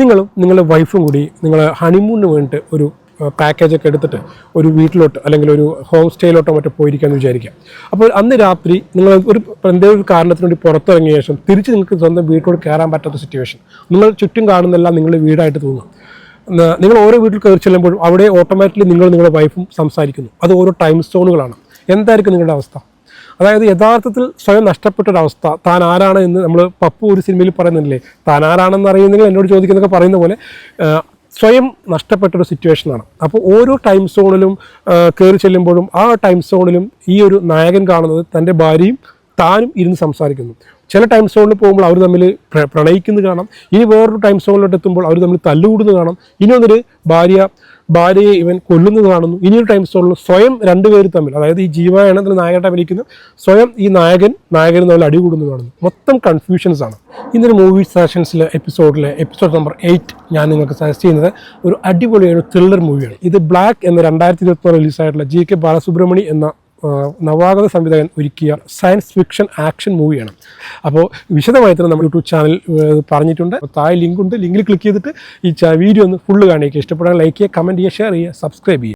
നിങ്ങളും നിങ്ങളുടെ വൈഫും കൂടി നിങ്ങൾ ഹണിമൂണിന് വേണ്ടിയിട്ട് ഒരു പാക്കേജ് ഒക്കെ എടുത്തിട്ട് ഒരു വീട്ടിലോട്ട് അല്ലെങ്കിൽ ഒരു ഹോം സ്റ്റേയിലോട്ടോ മറ്റോ പോയിരിക്കാമെന്ന് വിചാരിക്കാം. അപ്പോൾ അന്ന് രാത്രി നിങ്ങൾ ഒരു എന്തെങ്കിലും ഒരു കാരണത്തിന് വേണ്ടി പുറത്തിറങ്ങിയ ശേഷം തിരിച്ച് നിങ്ങൾക്ക് സ്വന്തം വീട്ടിലോട്ട് കയറാൻ പറ്റാത്ത സിറ്റുവേഷൻ നിങ്ങൾ ചുറ്റും കാണുന്നതെല്ലാം നിങ്ങളുടെ വീടായിട്ട് തോന്നും. നിങ്ങൾ ഓരോ വീട്ടിൽ കയറി ചെല്ലുമ്പോഴും അവിടെ ഓട്ടോമാറ്റിക്കലി നിങ്ങൾ നിങ്ങളുടെ വൈഫും സംസാരിക്കുന്നു. അത് ഓരോ ടൈം സോണുകളാണ് എന്തായിരിക്കും നിങ്ങളുടെ അവസ്ഥ? അതായത് യഥാർത്ഥത്തിൽ സ്വയം നഷ്ടപ്പെട്ടൊരവസ്ഥ. താൻ ആരാണ് എന്ന് നമ്മൾ പപ്പു ഒരു സിനിമയിൽ പറയുന്നില്ലേ? താൻ ആരാണെന്ന് അറിയുന്നെങ്കിൽ എന്നോട് ചോദിക്കുന്നൊക്കെ പറയുന്ന പോലെ സ്വയം സ്വയം നഷ്ടപ്പെട്ടൊരു സിറ്റുവേഷനാണ്. അപ്പോൾ ഓരോ ടൈം സോണിലും കയറി ചെല്ലുമ്പോഴും ആ ടൈം സോണിലും ഈ ഒരു നായകൻ കാണുന്നത് തന്റെ ഭാര്യയും താനും ഇരുന്ന് സംസാരിക്കുന്നു. ചില ടൈം സോണിൽ പോകുമ്പോൾ അവർ തമ്മിൽ പ്ര- പ്രണയിക്കുന്നത് കാണാം. ഇനി വേറൊരു ടൈം സോണിലോട്ട് എത്തുമ്പോൾ അവർ തമ്മിൽ തല്ലുകൂടുന്നത് കാണാം. ഇനി ഒന്നൊരു ഭാര്യ ഭാര്യയെ ഇവൻ കൊല്ലുന്നത് കാണുന്നു. ഇനിയൊരു ടൈം സോണിൽ സ്വയം രണ്ടുപേർ തമ്മിൽ അതായത് ഈ ജീവായണത്തിൽ നായകനായിട്ട് അഭിനയിക്കുന്നു സ്വയം ഈ നായകൻ നായകനും തമ്മിൽ അടികൂടുന്നത് കാണുന്നു. മൊത്തം കൺഫ്യൂഷൻസ് ആണ്. ഇന്നൊരു മൂവി സെഷൻസിലെ എപ്പിസോഡിലെ എപ്പിസോഡ് നമ്പർ എയ്റ്റ് ഞാൻ നിങ്ങൾക്ക് സജസ്റ്റ് ചെയ്യുന്നത് ഒരു അടിപൊളിയായ ഒരു ത്രില്ലർ മൂവിയാണ് ഇത് ബ്ലാക്ക് എന്ന രണ്ടായിരത്തി ഇരുപത്തി റിലീസായിട്ടുള്ള ജി കെ ബാലസുബ്രഹ്മണി എന്ന നവാഗത സംവിധായകൻ ഒരുക്കിയ സയൻസ് ഫിക്ഷൻ ആക്ഷൻ മൂവിയാണ്. അപ്പോൾ വിശദമായി തന്നെ നമ്മൾ യൂട്യൂബ് ചാനൽ പറഞ്ഞിട്ടുണ്ട്. താഴെ ലിങ്ക് ഉണ്ട്. ലിങ്കിൽ ക്ലിക്ക് ചെയ്തിട്ട് ഈ വീഡിയോ ഒന്ന് ഫുള്ള് കാണിക്കുക ഇഷ്ടപ്പെടാൻ ലൈക്ക് ചെയ്യുക കമന്റ് ചെയ്യുക ഷെയർ ചെയ്യുക സബ്സ്ക്രൈബ് ചെയ്യുക.